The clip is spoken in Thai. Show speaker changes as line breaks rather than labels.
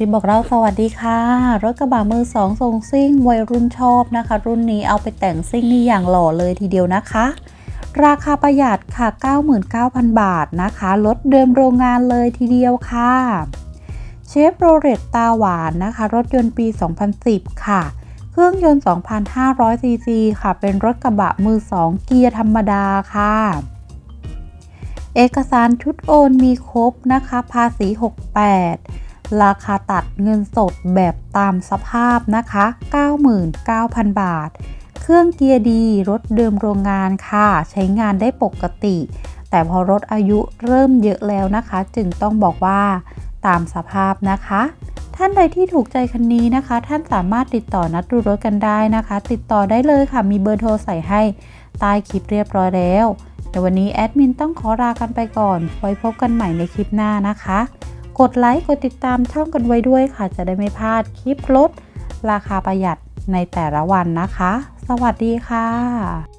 ซิบอกเราสวัสดีค่ะ รถกระบะมือสองทรงซิ่งวัยรุ่นชอบนะคะ รุ่นนี้เอาไปแต่งซิ่งนี่อย่างหล่อเลยทีเดียวนะคะ ราคาประหยัดค่ะ 99,000 บาทนะคะรถเดิมโรงงานเลยทีเดียวค่ะเชฟโรเลตตาหวานนะคะ รถยนต์ปี 2010 ค่ะ เครื่องยนต์ 2,500 ซีซีค่ะ เป็นรถกระบะมือ2เกียร์ธรรมดาค่ะ เอกสารชุดโอนมีครบนะคะ ภาษี 68 ราคาตัดเงินสดแบบตามสภาพนะคะ 99,000 บาท เครื่องเกียร์ดีรถเดิมโรงงานค่ะ ใช้งานได้ปกติ แต่พอรถอายุเริ่มเยอะแล้วนะคะ จึงต้องบอกว่าตามสภาพนะคะ ท่านใดที่ถูกใจคันนี้นะคะ ท่านสามารถติดต่อนัดดูรถกันได้นะคะ ติดต่อได้เลยค่ะมีเบอร์โทรใส่ให้ใต้คลิปเรียบร้อยแล้วแต่วันนี้แอดมินต้องขอลากันไปก่อน ไว้พบกันใหม่ในคลิปหน้านะคะ กดไลค์กดติดตามช่องกันไว้ด้วยค่ะ จะได้ไม่พลาดคลิปลดราคาประหยัดในแต่ละวันนะคะ สวัสดีค่ะ